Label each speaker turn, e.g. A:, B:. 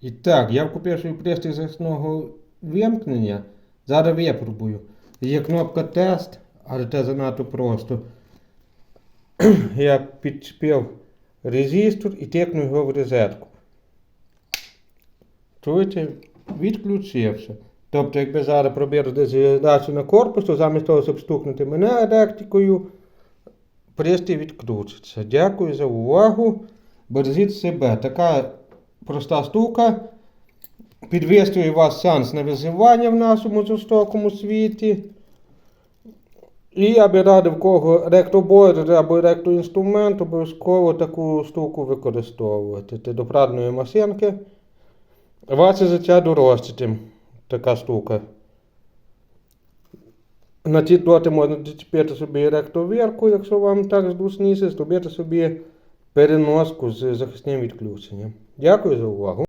A: І так, я купив свій пристрій захисного вимкнення. Зараз випробую. Є кнопка тест, але це занадто просто. я підчепив резистор і тикну його в розетку. Чуєте, відключився. Тобто, якби зараз пробив дезіляцію на корпус, то замість того, щоб стукнути мене електрикою, пристрій відключиться. Дякую за увагу. Бережіть себе. Така проста штука. Підвищує вас шанс на виживання в нашому жорстокому світі. І я би радив кого електробойлер або електроінструмент, обов'язково таку штуку використовувати. Це до прадної машинки. Ваше життя дорожче, така штука. На ці доти можна зачепити собі електровірку, якщо вам так зручніше, зробити собі переноску з захисним відключенням. Дякую за увагу.